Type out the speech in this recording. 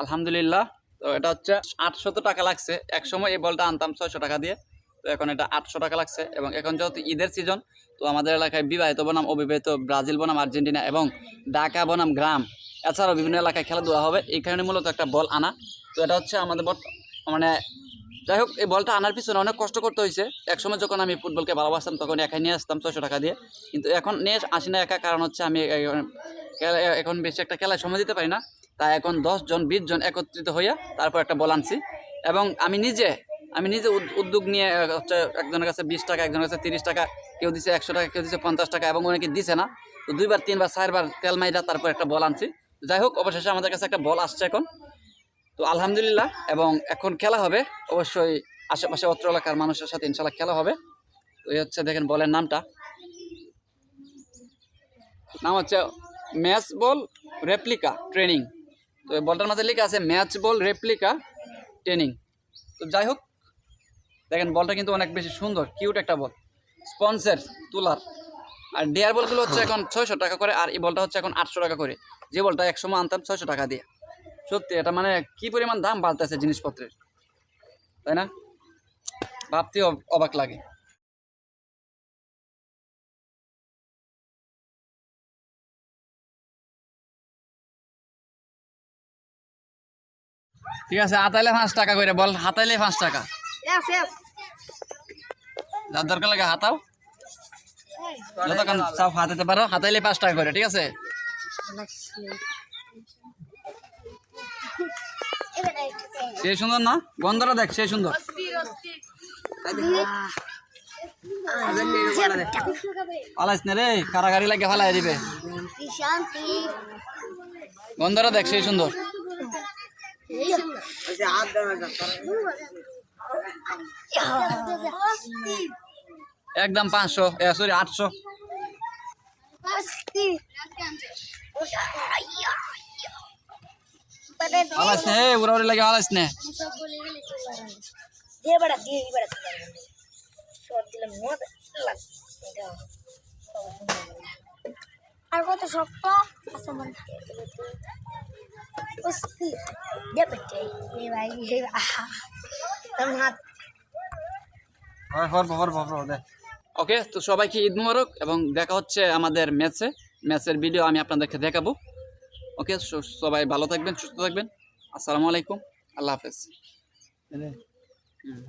আলহামদুলিল্লাহ। তো এটা হচ্ছে আটশত টাকা লাগছে। এক সময় এই বলটা আনতাম ছয়শো টাকা দিয়ে। তো এখন এটা আটশো টাকা লাগছে এবং এখন যেহেতু ঈদের সিজন তো আমাদের এলাকায় বিবাহিত বনাম, অবিবাহিত ব্রাজিল বনাম, আর্জেন্টিনা এবং ঢাকা বনাম গ্রাম এছাড়াও বিভিন্ন এলাকায় খেলাধুলা হবে। এই কারণে মূলত একটা বল আনা। তো এটা হচ্ছে আমাদের মানে যাই হোক, এই বলটা আনার পিছনে অনেক কষ্ট করতে হয়েছে। একসময় যখন আমি ফুটবলকে ভালোবাসতাম, তখন একাই নিয়ে আসতাম ছয়শো টাকা দিয়ে। কিন্তু এখন নিয়ে আসি না একা, কারণ হচ্ছে আমি এখন বেশি একটা খেলায় সময় দিতে পারি না। তাই এখন দশ জন বিশ জন একত্রিত হইয়া তারপর একটা বল আনছি। এবং আমি নিজে আমি নিজে উদ্যোগ নিয়ে হচ্ছে একজনের কাছে বিশ টাকা, একজনের কাছে তিরিশ টাকা, কেউ দিছে একশো টাকা, কেউ দিছে পঞ্চাশ টাকা এবং অনেকে দিছে না, তো দুইবার, তিনবার, চারবার তেল মাইরা তারপর একটা বল আনছি। যাই হোক, অবশেষে আমাদের কাছে একটা বল আসছে এখন। তো আলহামদুলিল্লাহ, এবং এখন খেলা হবে। অবশ্যই আশেপাশে অত্র এলাকার মানুষের সাথে ইনশাল্লাহ খেলা হবে। তো এই হচ্ছে দেখেন বলের নামটা। নাম হচ্ছে ম্যাচ বল রেপ্লিকা ট্রেনিং। তো বলটার মাঝে লেখা আছে ম্যাচ বল রেপ্লিকা ট্রেনিং। তো যাই হোক, দেখেন বলটা কিন্তু অনেক বেশি সুন্দর, কিউট একটা বল। স্পন্সের তুলার। আর ডিয়ার বলগুলো হচ্ছে এখন ছয়শো টাকা করে, আর এই বলটা হচ্ছে এখন আটশো টাকা করে। যে বলটা একসময় আনতাম ছয়শো টাকা দিয়ে। সত্যি, এটা মানে কি পরিমাণ দাম বাড়তেছে জিনিসপত্রের, তাই না? ভাবতে অবাক লাগে। ঠিক আছে হাতাইলে পাঁচ টাকা করে বল হাতাইলে পাঁচ টাকা. যার দরকার লাগে হাতাও। যতক্ষণ সব হাতাতে পারো হাতাইলে পাঁচ টাকা করে ঠিক আছে? সেই সুন্দর না? গন্ধটা দেখ সেই সুন্দর। ফালাইস না রে কারাগারি লাগে ফালাই দিবে. গন্ধটা দেখ সেই সুন্দর। একদম পাঁচশো সরি আটশো Pasti. ফালাইস না হে উড়া উড়ি লাগে ফালাইস না Dia pada dia pada short দিলাম মত লাগ আর কত শক্ত হাত ওকে তো সবাইকে ঈদ মুবারক এবং দেখা হচ্ছে আমাদের ম্যাচে ম্যাচের ভিডিও আমি আপনাদেরকে দেখাবো। ওকে সবাই ভালো থাকবেন সুস্থ থাকবেন। আসসালামু আলাইকুম আল্লাহ হাফেজ। হুম।